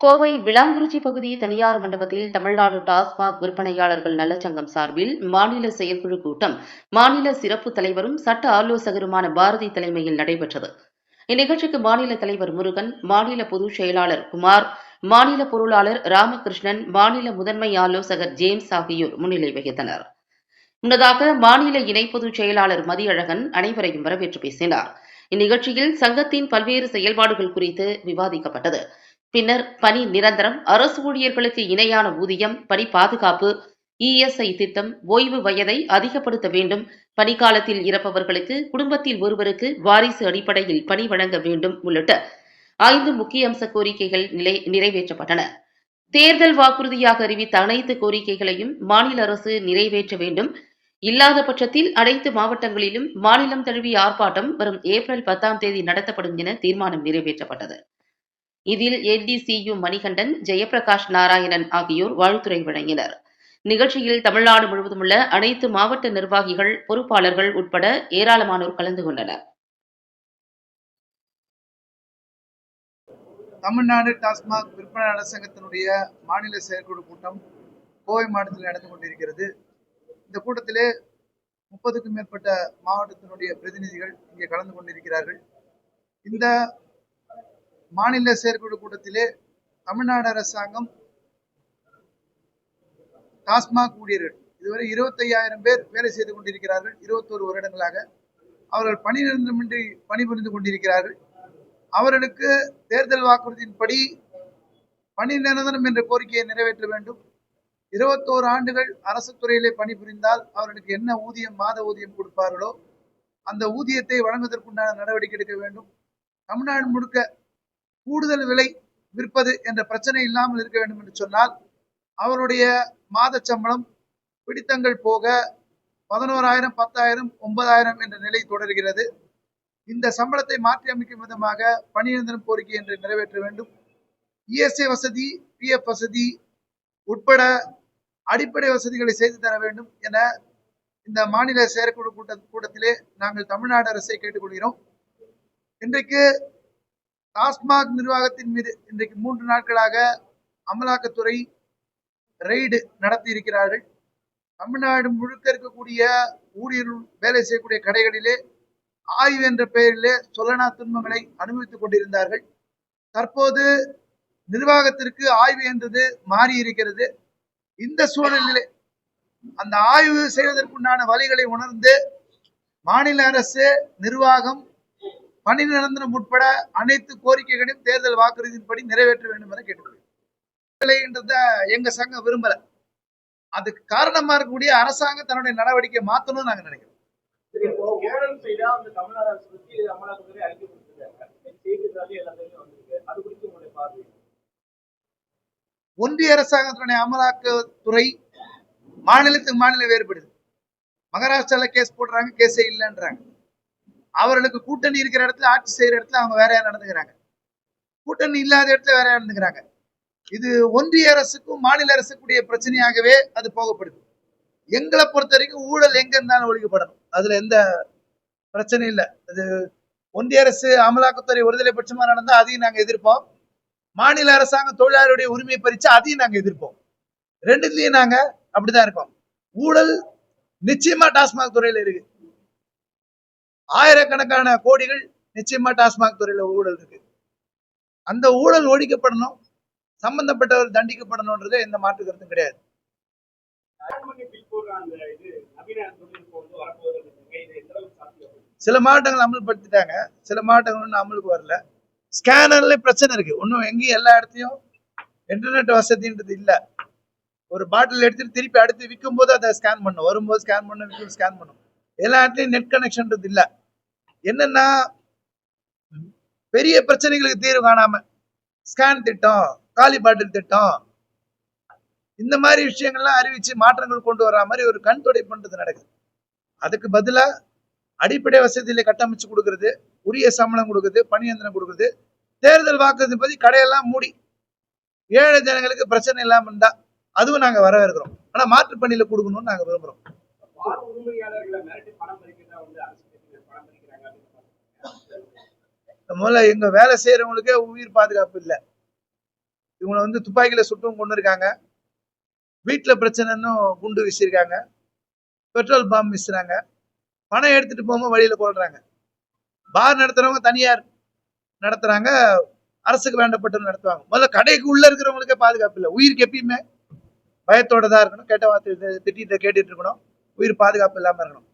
கோவை விளாங்குறிச்சி பகுதி தனியார் மண்டபத்தில் தமிழ்நாடு டாஸ்மாக் விற்பனையாளர்கள் நலச்சங்கம் சார்பில் மாநில செயற்குழு கூட்டம். மாநில சிறப்பு தலைவரும் சட்ட ஆலோசகருமான பாரதி தலைமையில் நடைபெற்றது. இந்நிகழ்ச்சிக்கு மாநில தலைவர் முருகன் மாநில பொதுச் செயலாளர் குமார் மாநில பொருளாளர் ராமகிருஷ்ணன் மாநில முதன்மை ஆலோசகர் ஜேம்ஸ் ஆகியோர் முன்னிலை வகித்தனர். முன்னதாக மாநில இணை பொதுச் செயலாளர் மதியழகன் அனைவரையும் வரவேற்று பேசினார். இந்நிகழ்ச்சியில் சங்கத்தின் பல்வேறு செயல்பாடுகள் குறித்து விவாதிக்கப்பட்டது. பின்னர் பணி நிரந்தரம் அரசு ஊழியர்களுக்கு இணையான ஊதியம் பணி பாதுகாப்பு இஎஸ்ஐ திட்டம் ஓய்வு வயதை அதிகப்படுத்த வேண்டும் பணிக்காலத்தில் இறப்பவர்களுக்கு குடும்பத்தில் ஒருவருக்கு வாரிசு அடிப்படையில் பணி வழங்க வேண்டும் உள்ளிட்ட ஐந்து முக்கிய அம்ச கோரிக்கைகள் நிலை நிறைவேற்றப்பட்டன. தேர்தல் வாக்குறுதியாக அறிவித்த அனைத்து கோரிக்கைகளையும் மாநில அரசு நிறைவேற்ற வேண்டும். இல்லாத பட்சத்தில் அனைத்து மாவட்டங்களிலும் மாநிலம் தழுவிய ஆர்ப்பாட்டம் வரும் ஏப்ரல் பத்தாம் தேதி நடத்தப்படும் என தீர்மானம் நிறைவேற்றப்பட்டது. இதில் என்டிசியு மணிகண்டன் ஜெயபிரகாஷ் நாராயணன் ஆகியோர் வாழ்த்துரை வழங்கினர். நிகழ்ச்சியில் தமிழ்நாடு முழுவதும் உள்ள அனைத்து மாவட்ட நிர்வாகிகள் பொறுப்பாளர்கள் உட்பட ஏராளமானோர் கலந்து கொண்டனர். தமிழ்நாடு டாஸ்மாக் விற்பனையாளர் சங்கத்தினுடைய மாநில செயற்குழு கூட்டம் கோவை மாவட்டத்தில் நடந்து கொண்டிருக்கிறது. இந்த கூட்டத்திலே முப்பதுக்கும் மேற்பட்ட மாவட்டத்தினுடைய பிரதிநிதிகள் இங்கே கலந்து கொண்டிருக்கிறார்கள். இந்த மாநில செயற்குழு கூட்டத்திலே தமிழ்நாடு அரசாங்கம் டாஸ்மாக் ஊழியர்கள். இதுவரை இருபத்தையாயிரம் பேர் வேலை செய்து கொண்டிருக்கிறார்கள். இருபத்தோரு வருடங்களாக அவர்கள் பணி நிரந்தரமின்றி பணிபுரிந்து கொண்டிருக்கிறார்கள். அவர்களுக்கு தேர்தல் வாக்குறுதியின்படி பணி நிரந்தரம் என்ற கோரிக்கையை நிறைவேற்ற வேண்டும். இருபத்தோரு ஆண்டுகள் அரசு துறையிலே பணிபுரிந்தால் அவர்களுக்கு என்ன ஊதியம் மாத ஊதியம் கொடுப்பார்களோ அந்த ஊதியத்தை வழங்குவதற்குண்டான நடவடிக்கை எடுக்க வேண்டும். தமிழ்நாடு முழுக்க கூடுதல் விலை விற்பது என்ற பிரச்சனை இல்லாமல் இருக்க வேண்டும் என்று சொன்னால் அவருடைய மாத சம்பளம் பிடித்தங்கள் போக பதினோராயிரம் பத்தாயிரம் ஒன்பதாயிரம் என்ற நிலை தொடர்கிறது. இந்த சம்பளத்தை மாற்றி அமைக்கும் விதமாக பணியந்திரம் கோரிக்கை என்று நிறைவேற்ற வேண்டும். இஎஸ்ஐ வசதி பிஎஃப் வசதி உட்பட அடிப்படை வசதிகளை செய்து தர வேண்டும் என இந்த மாநில செயற்குழு கூட்ட கூட்டத்திலே நாங்கள் தமிழ்நாடு அரசை கேட்டுக்கொள்கிறோம். இன்றைக்கு டாஸ்மாக் நிர்வாகத்தின் மீது இன்றைக்கு மூன்று நாட்களாக அமலாக்கத்துறை ரெய்டு நடத்தி இருக்கிறார்கள் தமிழ்நாடு முழுக்க இருக்கக்கூடிய ஊழியர்கள் வேலை செய்யக்கூடிய கடைகளிலே ஆய்வு என்ற பெயரிலே சொல்லனா துன்பங்களை அனுபவித்துக் கொண்டிருந்தார்கள். தற்போது நிர்வாகத்திற்கு ஆய்வு என்றது மாறி இருக்கிறது இந்த சூழலிலே அந்த ஆய்வு செய்வதற்குண்டான வழிகளை உணர்ந்து மாநில அரசு நிர்வாகம் பணி நிரந்தரம் உட்பட அனைத்து கோரிக்கைகளையும் தேர்தல் வாக்குறுதியின்படி நிறைவேற்ற வேண்டும் என கேட்டுக்கொள்கிறேன். எங்க சங்கம் விரும்பல. அதுக்கு காரணமா இருக்கக்கூடிய அரசாங்கம் தன்னுடைய நடவடிக்கை மாத்தணும்னு நாங்க நினைக்கிறோம். ஒன்றிய அரசாங்கத்தினுடைய அமலாக்கத்துறை மாநிலத்துக்கு மாநிலம் வேறுபடுது. மகாராஷ்டிரால கேஸ் போடுறாங்க கேஸே இல்லைன்றாங்க. அவர்களுக்கு கூட்டணி இருக்கிற இடத்துல ஆட்சி செய்யற இடத்துல அவங்க வேறையா நடந்துக்கிறாங்க? கூட்டணி இல்லாத இடத்துல வேற நடந்துக்கிறாங்க? இது ஒன்றிய அரசுக்கும் மாநில அரசுக்குடைய பிரச்சனையாகவே அது போகப்படுது. எங்களை பொறுத்த வரைக்கும் ஊழல் எங்க இருந்தாலும் ஒழிக்கப்படணும். அதுல எந்த பிரச்சனையும் இல்லை. அது ஒன்றிய அரசு அமலாக்கத்துறை ஒருதலை பட்சமா நடந்தா அதையும் நாங்க எதிர்ப்போம். மாநில அரசாங்கம் தொழிலாளருடைய உரிமையை பறிச்சு அதையும் நாங்க எதிர்ப்போம். ரெண்டுலயும் நாங்க அப்படிதான் இருக்கோம். ஊழல் நிச்சயமா டாஸ்மாக் துறையில இருக்கு. ஆயிரக்கணக்கான கோடிகள் நிச்சயமா டாஸ்மாக் துறையில ஊழல் இருக்கு. அந்த ஊழல் ஒழிக்கப்படணும் சம்பந்தப்பட்டவர் தண்டிக்கப்படணும்ன்றது எந்த மாற்று கருத்தும் கிடையாது. சில மாவட்டங்கள் அமல்படுத்திட்டாங்க சில மாவட்டங்கள் ஒன்றும் அமலுக்கு வரல. ஸ்கேனர்ல பிரச்சனை இருக்கு. ஒன்றும் எங்கேயும் எல்லா இடத்தையும் இன்டர்நெட் வசதின்றது இல்லை. ஒரு பாட்டில் எடுத்துட்டு திருப்பி அடுத்து விற்கும் போது அதை ஸ்கேன் பண்ணும் வரும்போது ஸ்கேன் பண்ணும் விற்கும் ஸ்கேன் பண்ணும் எல்லா இடத்துலையும் நெட் கனெக்ஷன்றது இல்லை. என்னன்னா பெரிய பிரச்சனைகளுக்கு தீர்வு காணாம ஸ்கேன் திட்டம் காலி பாட்டில் திட்டம் இந்த மாதிரி விஷயங்கள்லாம் அறிவிச்சு மாற்றங்கள் கொண்டு வர்ற மாதிரி ஒரு கண் பண்றது நடக்குது. அதுக்கு பதிலா அடிப்படை வசதியில கட்டமைச்சு கொடுக்கறது உரிய சம்பளம் கொடுக்குறது பணியந்திரம் கொடுக்குறது தேர்தல் வாக்குறுதி பத்தி கடையெல்லாம் மூடி ஏழை ஜனங்களுக்கு பிரச்சனை இல்லாம இருந்தா அதுவும் நாங்க வரவேற்கிறோம். ஆனா மாற்று பணியில கொடுக்கணும்னு நாங்க விரும்புறோம். முதல்ல எங்க வேலை செய்யறவங்களுக்கே உயிர் பாதுகாப்பு இல்லை. இவங்களை வந்து துப்பாக்கியில சுட்டும் கொண்டு இருக்காங்க. வீட்டுல பிரச்சனைன்னு குண்டு வீசியிருக்காங்க. பெட்ரோல் பாம்பு வீசுறாங்க. பணம் எடுத்துட்டு போகும்போது வழியில கொள்றாங்க பார் நடத்துறவங்க தனியார் நடத்துறாங்க. அரசுக்கு வேண்டப்பட்டு நடத்துவாங்க. முதல்ல கடைக்கு உள்ள இருக்கிறவங்களுக்கே பாதுகாப்பு இல்லை. உயிருக்கு எப்பயுமே பயத்தோட தான் இருக்கணும். கெட்ட வார்த்தை திட்டிட்டு கேட்டுட்டு இருக்கணும். உயிர் பாதுகாப்பு இல்லாம இருக்கணும்.